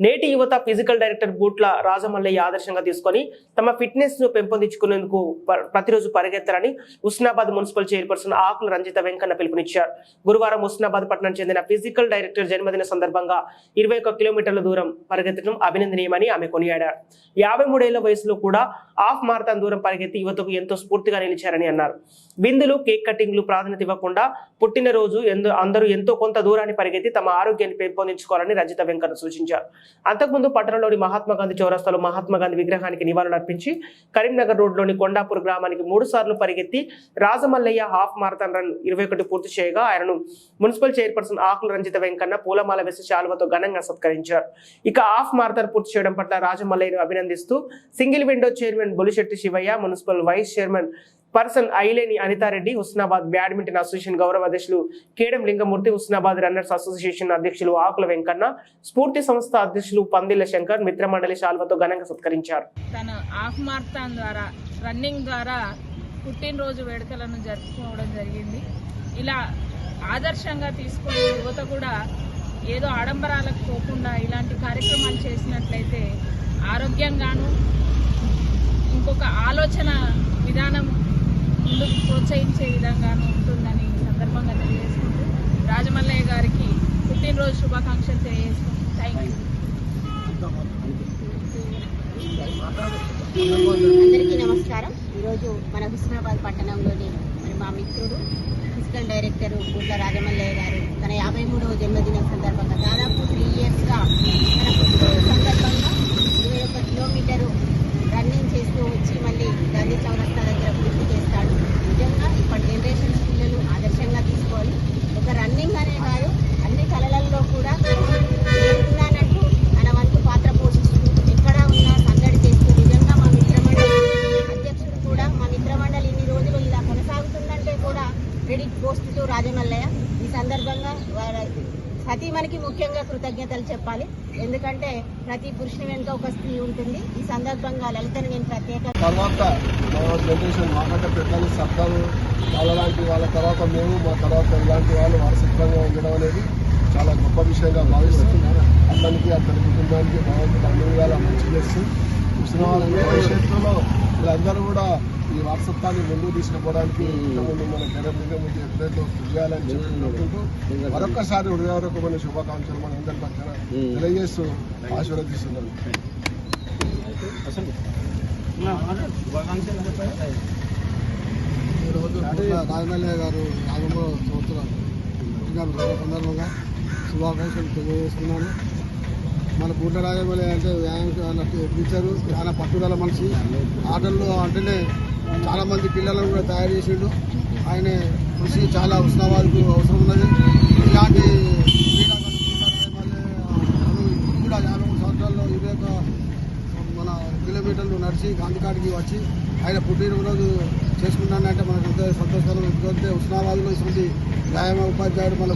నేటి యువత physical director బూట్ల Rajamallaiah ఆదర్శంగా తీసుకొని తమ ఫిట్నెస్ను పెంపొందించుకునేందుకు ప- ప్రతిరోజు పరిగెత్తారని ఉస్నాబాద్ మున్సిపల్ చైర్పర్సన్ ఆకుల రంజిత వెంకన్న పిలుపునిచ్చారు. గురువారం హుస్నాబాద్ పట్టణం చెందిన ఫిజికల్ డైరెక్టర్ జన్మదిన సందర్భంగా ఇరవై ఒక్క కిలోమీటర్ల దూరం పరిగెత్తడం అభినందనీయమని ఆమె కొనియాడారు. యాభై మూడేళ్ళ వయసులో కూడా హాఫ్ మారథాన్ దూరం పరిగెత్తి యువతకు ఎంతో స్ఫూర్తిగా నిలిచారని అన్నారు. విందులు కేక్ కటింగ్లు ప్రాధాన్యత ఇవ్వకుండా పుట్టినరోజు ఎందు అందరూ ఎంతో కొంత దూరాన్ని పరిగెత్తి తమ ఆరోగ్యాన్ని పెంపొందించుకోవాలని రజిత వెంకన్న సూచించారు. అంతకుముందు పట్టణంలోని మహాత్మా గాంధీ చౌరస్తాలో మహాత్మా గాంధీ విగ్రహానికి నివాళులర్పించి కరీంనగర్ రోడ్లోని కొండాపూర్ గ్రామానికి మూడు సార్లు పరిగెత్తి రాజమల్లయ్య హాఫ్ మారథాన్ రన్ ఇరవై ఒకటి పూర్తి చేయగా ఆయనను మున్సిపల్ చైర్పర్సన్ ఆకుల రంజిత వెంకన్న పూలమాల వేసి శాలువతో ఘనంగా సత్కరించారు. ఇక హాఫ్ మారథాన్ పూర్తి చేయడం పట్ల రాజమల్లయ్యను అభినందిస్తూ single window chairman Bolisetti Sivaiah municipal vice chairman person Aileni Anitha Reddy Husnabad badminton association గౌరవ అధ్యక్షులు కేడం లింగమూర్తి హుస్నాబాద్ రన్నర్స్ అసోసియేషన్ అధ్యక్షులు ఆకుల వెంకన్న స్ఫూర్తి సంస్థ అధ్యక్షులు పందిళ్ళ శంకర్ మిత్రమండలి శాల్వతో ఘనంగా సత్కరించారు. తన హాఫ్ ద్వారా రన్నింగ్ ద్వారా పుట్టినరోజు వేడుకలను జరుపుకోవడం జరిగింది. ఇలా ఆదర్శంగా తీసుకునే యువత కూడా ఏదో ఆడంబరాలకు పోకుండా ఇలాంటి కార్యక్రమాలు చేసినట్లయితే ఆరోగ్యంగాను ఇంకొక ఆలోచన విధానం ముందుకు ప్రోత్సహించే విధంగాను ఉంటుందని సందర్భంగా తెలియజేసుకుంటూ రాజమల్లయ్య గారికి పుట్టినరోజు శుభాకాంక్షలు తెలియజేసుకుంటూ థ్యాంక్ యూ అందరికీ నమస్కారం. ఈరోజు మన హుస్నాబాద్ పట్టణంలోని మరి మా మిత్రుడు అసిస్టెంట్ డైరెక్టర్ గుడ్ల రాజమల్లయ్య గారు తన యాభై మూడవ జన్మదినం సందర్భంగా దాదాపు త్రీ ఇయర్స్గా తన పుట్టినరోజు సందర్భంగా ఇరవై ఒక్క కిలోమీటరు రన్నింగ్ చేస్తూ వచ్చి మళ్ళీ గాంధీ చౌరస్తా దగ్గర పూర్తి చేస్తాడు నిజంగా ఇప్పటి జనరేషన్స్ పిల్లలు ఆదర్శంగా తీసుకోవాలి ఒక రన్నింగ్ అనే కాదు అన్ని కళలలో కూడా నేనున్నానంటూ తన వంతు పాత్ర పోషిస్తూ ఎక్కడ ఉన్నా సందడి చేస్తూ నిజంగా మా మిత్రమండలి అధ్యక్షుడు కూడా మా మిత్రమండలి ఇన్ని రోజులు ఇలా కొనసాగుతుందంటే కూడా క్రెడిట్ గోస్ట్ టు రాజమల్లయ్య. ఈ సందర్భంగా ప్రతి సతీమణికి ముఖ్యంగా కృతజ్ఞతలు చెప్పాలి. ఎందుకంటే ప్రతి పురుషుని వెనుక ఒక స్త్రీ ఉంటుంది. ఈ సందర్భంగా లలితను నేను ప్రత్యేక తర్వాత మా జనరేషన్ మాకంటే పెద్దలు వాళ్ళ లాంటి వాళ్ళ తర్వాత మేము మా తర్వాత ఇలాంటి వాళ్ళు వారసత్వంగా ఉండడం అనేది చాలా గొప్ప విషయంగా భావిస్తున్నాను అతనికి అతని కుటుంబానికి భగవంతుడు అన్ని విధాలా మంచి చేస్తూ చూసిన భవిష్యత్తులో వీళ్ళందరూ కూడా ఈ వారసత్వాన్ని ముందుకు తీసుకుపోవడానికి మన ముందు ఎప్పుడైతే చేయాలని చెప్పుకుంటూ మరొక్కసారి హృదయపూర్వకమైన శుభాకాంక్షలు మన అందరి పక్కన తెలియజేస్తూ ఆశీర్వదిస్తున్నాను. ఈరోజు రాజమల్లయ్య గారు యాభై సంవత్సరాలు సందర్భంగా శుభాకాంక్షలు తెలియజేస్తున్నాను. మన పూట రాజమౌళి అంటే వ్యాయామం టీచరు చాలా పట్టుదల మనిషి. ఆటల్లో అంటేనే చాలామంది పిల్లలను కూడా తయారు చేసిండు. ఆయన కృషి చాలా ఉష్ణవాదికి అవసరం ఉన్నది. ఇలాంటి కూడా యాభై మూడు సంవత్సరాల్లో ఇదే ఒక మన కిలోమీటర్లు నడిచి గాంధీకాడికి వచ్చి ఆయన పుట్టినరోజు చేసుకున్నానంటే మనకు ఎంతో సంతోషకరం. ఎందుకంటే ఉస్నాబాద్లో ఇటువంటి వ్యాయామ ఉపాధ్యాయుడు మన